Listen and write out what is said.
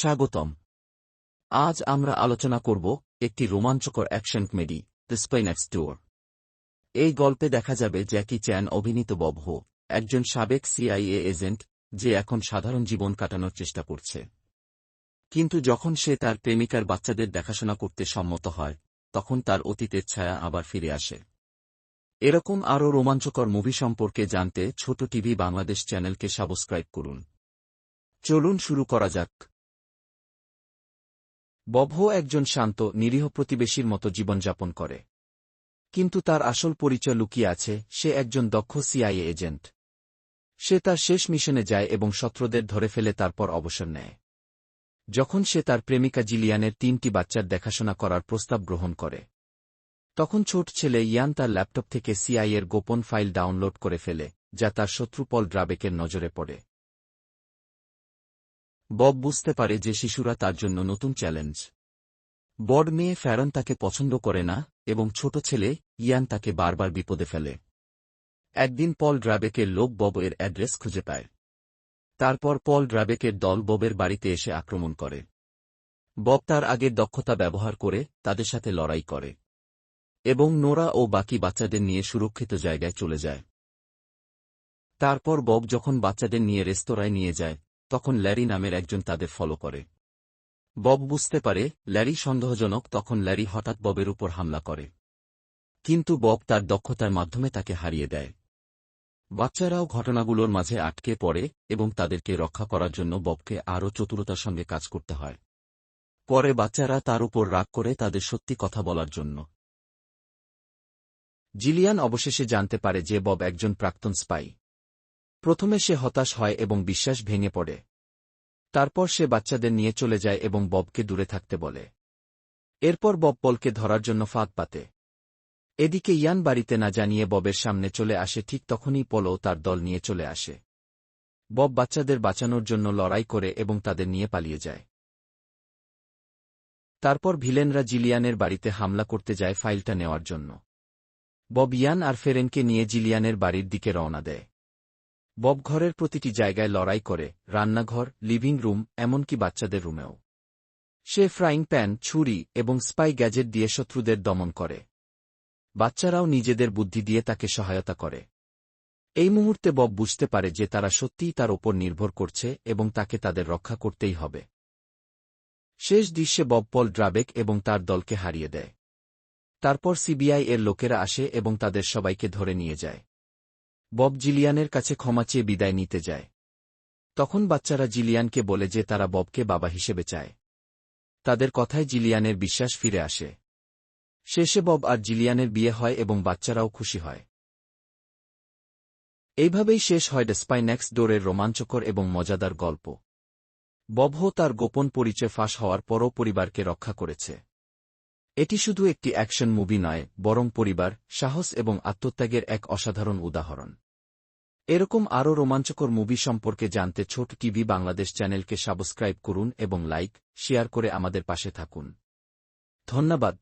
স্বাগতম। আজ আমরা আলোচনা করব একটি রোমাঞ্চকর অ্যাকশন কমেডি, দ্য স্পাইনেক্স টুর এই গল্পে দেখা যাবে জ্যাকি চ্যান, অভিনীত বব হো, একজন সাবেক সিআইএ এজেন্ট যে এখন সাধারণ জীবন কাটানোর চেষ্টা করছে। কিন্তু যখন সে তার প্রেমিকার বাচ্চাদের দেখাশোনা করতে সম্মত হয়, তখন তার অতীতের ছায়া আবার ফিরে আসে। এরকম আরও রোমাঞ্চকর মুভি সম্পর্কে জানতে ছোট টিভি বাংলাদেশ চ্যানেলকে সাবস্ক্রাইব করুন। চলুন শুরু করা যাক। ববহ একজন শান্ত, নিরীহ প্রতিবেশীর মতো জীবনযাপন করে। কিন্তু তার আসল পরিচয় লুকিয়ে আছে, সে একজন দক্ষ সিআইএ এজেন্ট। সে তার শেষ মিশনে যায় এবং শত্রুদের ধরে ফেলে তারপর অবসর নেয়। যখন সে তার প্রেমিকা জিলিয়ানের তিনটি বাচ্চার দেখাশোনা করার প্রস্তাব গ্রহণ করে, তখন ছোট ছেলে ইয়ান তার ল্যাপটপ থেকে সিআইয়ের গোপন ফাইল ডাউনলোড করে ফেলে, যা তার শত্রু পল ড্রাবেকের নজরে পড়ে। বব বুঝতে পারে যে শিশুরা তার জন্য নতুন চ্যালেঞ্জ। বড় মেয়ে ফ্যারন তাকে পছন্দ করে না, এবং ছোট ছেলে ইয়ান তাকে বারবার বিপদে ফেলে। একদিন পল ড্রাবেকের লোক বব এর অ্যাড্রেস খুঁজে পায়। তারপর পল ড্রাবেকের দল ববের বাড়িতে এসে আক্রমণ করে। বব তার আগের দক্ষতা ব্যবহার করে তাদের সাথে লড়াই করে। এবং নোরা ও বাকি বাচ্চাদের নিয়ে সুরক্ষিত জায়গায় চলে যায়। তারপর বব যখন বাচ্চাদের নিয়ে রেস্তোরাঁয় নিয়ে যায় তখন ল্যারি নামের একজন তাদের ফলো করে। বব বুঝতে পারে, ল্যারি সন্দেহজনক, তখন ল্যারি হঠাৎ ববের উপর হামলা করে। কিন্তু বব তার দক্ষতার মাধ্যমে তাকে হারিয়ে দেয়। বাচ্চারাও ঘটনাগুলোর মাঝে আটকে পড়ে এবং তাদেরকে রক্ষা করার জন্য ববকে আরও চতুরতার সঙ্গে কাজ করতে হয়। পরে বাচ্চারা তার উপর রাগ করে তাদের সত্যি কথা বলার জন্য। জিলিয়ান অবশেষে জানতে পারে যে বব একজন প্রাক্তন স্পাই। প্রথমে সে হতাশ হয় এবং বিশ্বাস ভেঙে পড়ে। তারপর সে বাচ্চাদের নিয়ে চলে যায় এবং ববকে দূরে থাকতে বলে। এরপর বব পলকে ধরার জন্য ফাঁদ পাতে। এদিকে ইয়ান বাড়িতে না জানিয়ে ববের সামনে চলে আসে, ঠিক তখনই পলও তার দল নিয়ে চলে আসে। বব বাচ্চাদের বাঁচানোর জন্য লড়াই করে এবং তাদের নিয়ে পালিয়ে যায়। তারপর ভিলেনরা জিলিয়ানের বাড়িতে হামলা করতে যায় ফাইলটা নেওয়ার জন্য। বব ইয়ান আর ফেরেনকে নিয়ে জিলিয়ানের বাড়ির দিকে রওনা দেয়। বব ঘরের প্রতিটি জায়গায় লড়াই করে, রান্নাঘর, লিভিং রুম, এমনকি বাচ্চাদের রুমেও। সে ফ্রাইং প্যান, ছুরি এবং স্পাই গ্যাজেট দিয়ে শত্রুদের দমন করে। বাচ্চারাও নিজেদের বুদ্ধি দিয়ে তাকে সহায়তা করে। এই মুহূর্তে বব বুঝতে পারে যে তারা সত্যিই তার ওপর নির্ভর করছে এবং তাকে তাদের রক্ষা করতেই হবে। শেষ দৃশ্যে বব পল ড্রাবেক এবং তার দলকে হারিয়ে দেয়। তারপর সিবিআই এর লোকেরা আসে এবং তাদের সবাইকে ধরে নিয়ে যায়। বব জিলিয়ানের কাছে ক্ষমা চেয়ে বিদায় নিতে যায়। তখন বাচ্চারা জিলিয়ানকে বলে যে তারা ববকে বাবা হিসেবে চায়। তাদের কথায় জিলিয়ানের বিশ্বাস ফিরে আসে। শেষে বব আর জিলিয়ানের বিয়ে হয় এবং বাচ্চারাও খুশি হয়। এইভাবেই শেষ হয় ডেসপাইন্যাক্স ডোরের রোমাঞ্চকর এবং মজাদার গল্প। ববহ তার গোপন পরিচয় ফাঁস হওয়ার পরও পরিবারকে রক্ষা করেছে। এটি শুধু একটি অ্যাকশন মুভি নয়, বরং পরিবার, সাহস এবং আত্মত্যাগের এক অসাধারণ উদাহরণ। এরকম আরও রোমাঞ্চকর মুভি সম্পর্কে জানতে ছোট টিভি বাংলাদেশ চ্যানেলকে সাবস্ক্রাইব করুন এবং লাইক, শেয়ার করে আমাদের পাশে থাকুন। ধন্যবাদ।